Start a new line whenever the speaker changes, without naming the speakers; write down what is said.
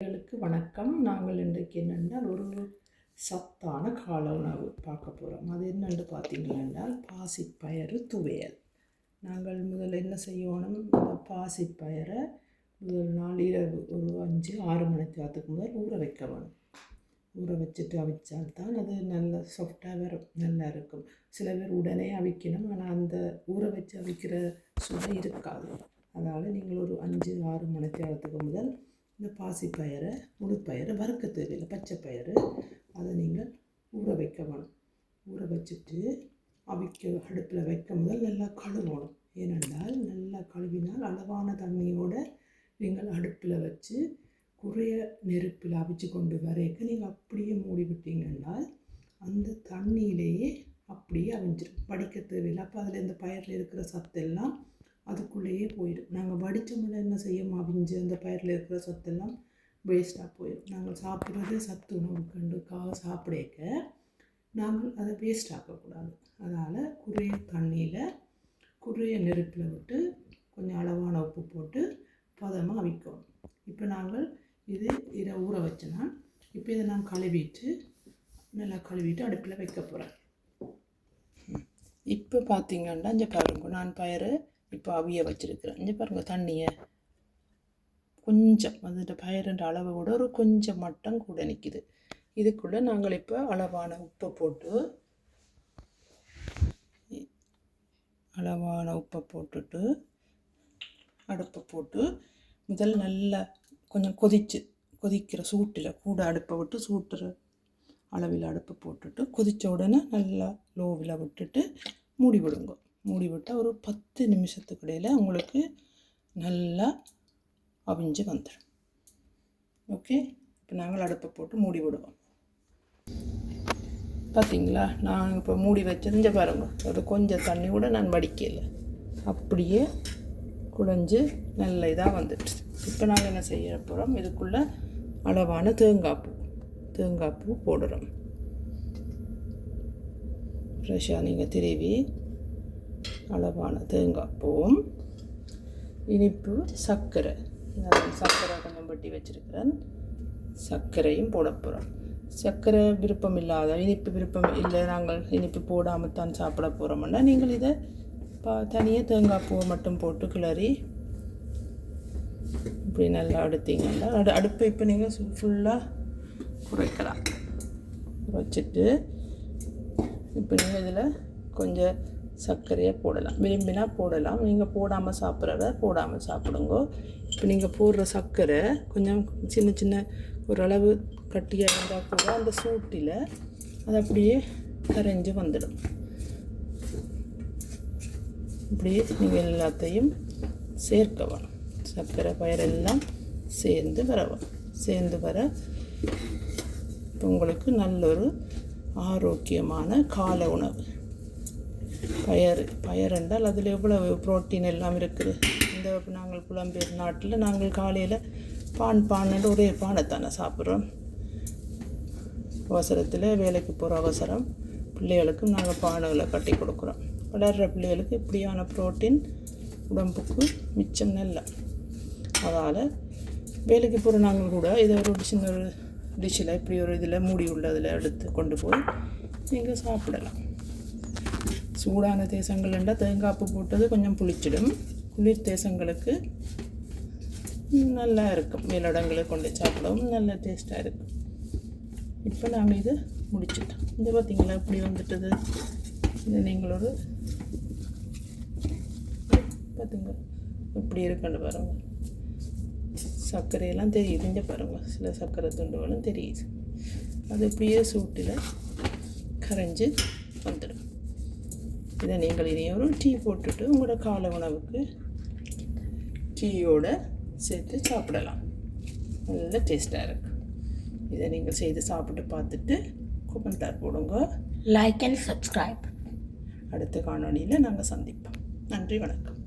நேயர்களுக்கு வணக்கம். நாங்கள் இன்றைக்கு என்னென்றால் ஒரு சத்தான கால உணவு பார்க்க போகிறோம் அது என்னென்று பார்த்தீங்கன்னா என்றால் பாசிப்பயறு துவையல். நாங்கள் முதல்ல என்ன செய்யணும்? இந்த பாசிப்பயரை முதல் நாள் இரவு ஒரு அஞ்சு ஆறு மணிக்கு நேரத்துக்கு முதல் ஊற வைக்க வேணும். ஊற வச்சுட்டு அவிச்சால்தான் அது நல்ல சாஃப்டாக வரும் நல்லா இருக்கும். சில பேர் உடனே அவிக்கணும் ஆனால் அந்த ஊற வச்சு அவிக்கிற சுவை இருக்காது. அதனால் நீங்கள் ஒரு அஞ்சு ஆறு மணிக்கு நேரத்துக்கு முதல் இந்த பாசிப்பயிரை முழுப்பயிரை வறுக்க தேவையில்லை பச்சை பயிறு. அதை நீங்கள் ஊற வைக்க வேணும் ஊற வச்சுட்டு அவிக்க அடுப்பில் வைக்க முதல் நல்லா கழுவணும். ஏனென்றால் நல்லா கழுவினால் அளவான தண்ணியோடு நீங்கள் அடுப்பில் வச்சு குறைய நெருப்பில் அவிச்சு கொண்டு வரைக்க நீங்கள் அப்படியே மூடி விட்டீங்கன்னால் அந்த தண்ணியிலேயே அப்படியே அவிஞ்சிடும் படிக்க தேவையில்லை. அப்போ அதில் இந்த பயிரில் இருக்கிற சத்தெல்லாம் அதுக்குள்ளேயே போயிடும். நாங்கள் வடித்தோம்னா என்ன செய்யும்? அவிஞ்சு அந்த பயிரில் இருக்கிற சத்தெல்லாம் வேஸ்ட்டாக போயிடும். நாங்கள் சாப்பிட்றது சத்து உணவு கண்டுக்காக சாப்பிடக்க நாங்கள் அதை வேஸ்ட் ஆக்கக்கூடாது. அதனால் குறைய தண்ணியில் குறைய நெருப்பில் விட்டு கொஞ்சம் அளவான உப்பு போட்டு பதமாக அவிக்கணும். இப்போ நாங்கள் இது இதை ஊற வச்சேன்னா இப்போ இதை நான் கழுவிட்டு நல்லா கழுவிட்டு அடுப்பில் வைக்க போகிறேன் இப்போ பார்த்தீங்கன்னா இந்த பாருங்க நான் பயிர் இப்போ அவிய வச்சுருக்கிறேன் இங்கே பாருங்கள் தண்ணியை. கொஞ்சம் அதோட பயிரண்ட அளவை விட ஒரு கொஞ்சம் மட்டம் கூட நிற்கிது இதுக்குள்ளே நாங்கள் இப்போ அளவான உப்பை போட்டு அளவான உப்பை போட்டுட்டு அடுப்பை போட்டு முதல் நல்லா கொஞ்சம் கொதிச்சு கொதிக்கிற சூட்டில் கூட அடுப்பை விட்டு சூட்டுற அளவில் அடுப்பை போட்டுட்டு கொதித்த உடனே நல்லா லோவில் விட்டுட்டு மூடி விடுங்க. மூடி விட்டால் ஒரு பத்து நிமிஷத்துக்கு இடையில் உங்களுக்கு நல்லா அவிஞ்சு வந்துடும். ஓகே? இப்போ நாங்கள் அடுப்பை போட்டு மூடி விடுவோம். பார்த்தீங்களா? நான் இப்போ மூடி வச்சிருந்த பாருங்க. ஒரு கொஞ்சம் தண்ணி கூட நான் வடிக்கல. அப்படியே குழஞ்சு நல்ல இதாக வந்துடுச்சு. இப்போ நாங்கள் என்ன செய்ய போகிறோம்? இதுக்குள்ளே அளவான தேங்காய் பூ தேங்காய் பூ போடுறோம் ஃப்ரெஷ்ஷாக நீங்கள் திருவி அளவான தேங்காய் பூவும் இனிப்பு சர்க்கரை. நான் சர்க்கரை கொஞ்சம் வெட்டி வச்சுருக்கிறேன். சர்க்கரையும் போட போகிறோம் சர்க்கரை விருப்பம் இல்லாத இனிப்பு விருப்பம் இல்லை நாங்கள் இனிப்பு போடாமல் தான் சாப்பிட போகிறோம்னா நீங்கள் இதை பா தனியாக தேங்காய் பூவை மட்டும் போட்டு கிளறி இப்படி நல்லா அடுத்தீங்கன்னா அடு அடுப்பை இப்போ நீங்கள் ஃபுல்லாக குறைக்கலாம். குறைச்சிட்டு இப்போ நீங்கள் இதில் கொஞ்சம் சர்க்கரையை போடலாம். விரும்பினா போடலாம். நீங்கள் போடாமல் சாப்பிட்றத போடாமல் சாப்பிடுங்க. இப்போ நீங்கள் போடுற சர்க்கரை கொஞ்சம் சின்ன சின்ன ஓரளவு கட்டியாக இருந்தால் கூட அந்த சூட்டில் அது அப்படியே கரைஞ்சி வந்துடும். இப்படியே நீங்கள் எல்லாத்தையும் சேர்க்க வேணும். சர்க்கரை பயிரெல்லாம் சேர்ந்து வர சேர்ந்து வர இப்போ உங்களுக்கு நல்ல ஒரு ஆரோக்கியமான கால உணவு. பயறு பயர் என்றால் அதில் எவ்வளவு புரோட்டீன் எல்லாம் இருக்குது? இந்த நாங்கள் புலம்பெயர் நாட்டில் நாங்கள் காலையில் பான் பான்னு ஒரே பானைத்தானே சாப்பிட்றோம். அவசரத்தில் வேலைக்கு போகிற அவசரம் பிள்ளைகளுக்கும் நாங்கள் பானைகளை கட்டி கொடுக்குறோம். வளர்கிற பிள்ளைகளுக்கு இப்படியான புரோட்டீன் உடம்புக்கு மிச்சம் நல்ல. அதால் வேலைக்கு போகிற நாங்கள் கூட இதை ஒரு சின்ன ஒரு டிஷ்ஷில் இப்படி ஒரு இதில் மூடி உள்ளதில் எடுத்து கொண்டு போய் நீங்கள் சாப்பிடலாம். சூடான தேசங்கள் தேசங்கள்ண்டா தேங்காப்பு போட்டது கொஞ்சம் புளிச்சிடும். குளிர் தேசங்களுக்கு நல்லா இருக்கும். மேலடங்களை கொண்டு சாப்பிடவும் நல்ல டேஸ்ட்டாக இருக்கும். இப்போ நாங்கள் இது முடிச்சிட்டோம். இந்த பார்த்தீங்களா? இப்படி வந்துட்டது. இது நீங்களோட பார்த்துங்க. இப்படி இருக்குன்னு பாருங்க. சர்க்கரையெல்லாம் தெரியுது இங்கே பாருங்கள் சில சர்க்கரை துண்டுகளும் தெரியுது. அது இப்படியே சூட்டில் கரைஞ்சி வந்துடும். இதை நீங்கள் ஒரு டீ போட்டுட்டு உங்களோட காலை உணவுக்கு டீயோட சேர்த்து சாப்பிடலாம். நல்ல டேஸ்ட்டாக இருக்கும் இதை நீங்கள் செய்து சாப்பிட்டு பார்த்துட்டு குப்பன்தார் போடுங்க.
Like and subscribe.
அடுத்த காணொளியில் நாங்கள் சந்திப்போம். நன்றி வணக்கம்.